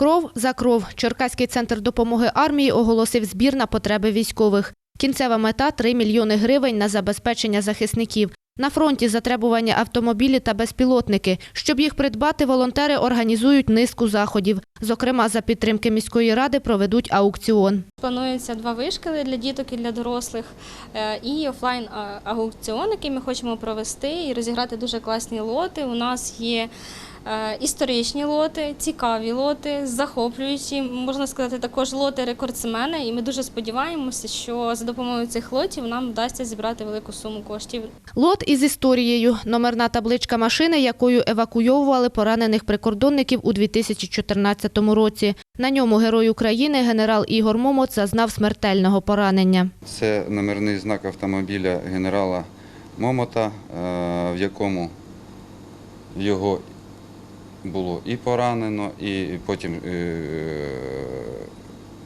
Кров за кров. Черкаський центр допомоги армії оголосив збір на потреби військових. Кінцева мета 3 мільйони гривень на забезпечення захисників. На фронті затребувані автомобілі та безпілотники. Щоб їх придбати, волонтери організують низку заходів. Зокрема, за підтримки міської ради проведуть аукціон. Планується два вишколи для діток і для дорослих, е, і офлайн аукціон, який ми хочемо провести і розіграти дуже класні лоти. У нас є історичні лоти, цікаві лоти, захоплюючі, можна сказати, також лоти рекордсмена. І ми дуже сподіваємося, що за допомогою цих лотів нам вдасться зібрати велику суму коштів. Лот із історією. Номерна табличка машини, якою евакуйовували поранених прикордонників у 2014 році. На ньому герой України генерал Ігор Момот зазнав смертельного поранення. Це номерний знак автомобіля генерала Момота, е, в якому його було і поранено, і потім е,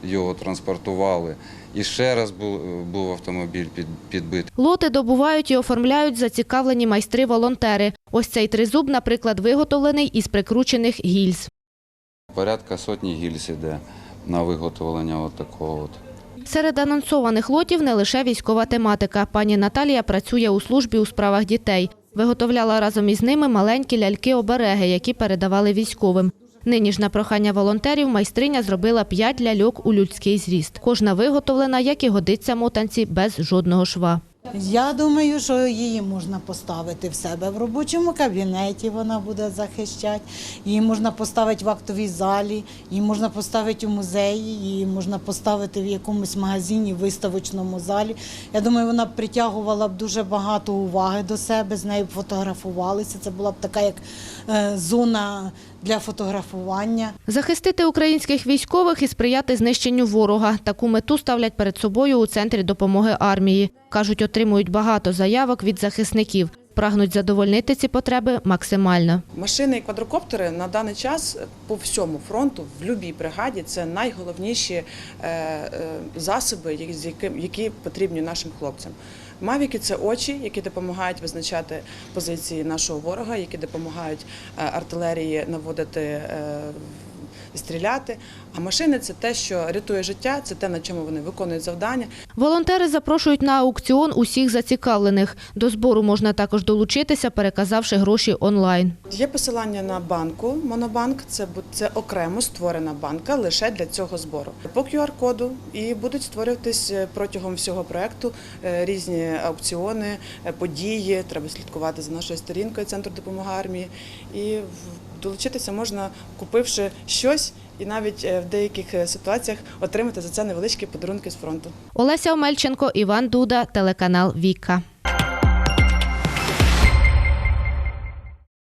його транспортували. І ще раз був, був автомобіль під, підбитий. Лоти добувають і оформляють зацікавлені майстри-волонтери. Ось цей тризуб, наприклад, виготовлений із прикручених гільз. Порядка сотні гільз іде на виготовлення от такого от. Серед анонсованих лотів не лише військова тематика. Пані Наталія працює у службі у справах дітей. Виготовляла разом із ними маленькі ляльки-обереги, які передавали військовим. Нині ж на прохання волонтерів майстриня зробила п'ять ляльок у людський зріст. Кожна виготовлена, як і годиться мотанці, без жодного шва. Я думаю, що її можна поставити в себе в робочому кабінеті. Вона буде захищати. Її можна поставити в актовій залі, її можна поставити у музеї, її можна поставити в якомусь магазині, виставочному залі. Я думаю, вона притягувала б дуже багато уваги до себе, з нею б фотографувалися. Це була б така як е, зона для фотографування. Захистити українських військових і сприяти знищенню ворога. Таку мету ставлять перед собою у центрі допомоги армії. Кажуть, отримують багато заявок від захисників. Прагнуть задовольнити ці потреби максимально. Машини і квадрокоптери на даний час по всьому фронту в будь-якій бригаді це найголовніші е, е, засоби, які- потрібні нашим хлопцям. Мавіки це очі, які допомагають визначати позиції нашого ворога, які допомагають е, артилерії наводити. Стріляти, а машини це те, що рятує життя, це те, на чому вони виконують завдання. Волонтери запрошують на аукціон усіх зацікавлених. До збору можна також долучитися, переказавши гроші онлайн. Є посилання на банку Монобанк. Це це окремо створена банка лише для цього збору. По QR-коду і будуть створюватись е, протягом всього проекту е, різні аукціони, е, події. Треба слідкувати за нашою сторінкою Центру допомоги армії. І долучитися можна, купивши щось, і навіть е, в деяких е, ситуаціях отримати за це невеличкі подарунки з фронту. Олеся Омельченко, Іван Дуда, телеканал Віка.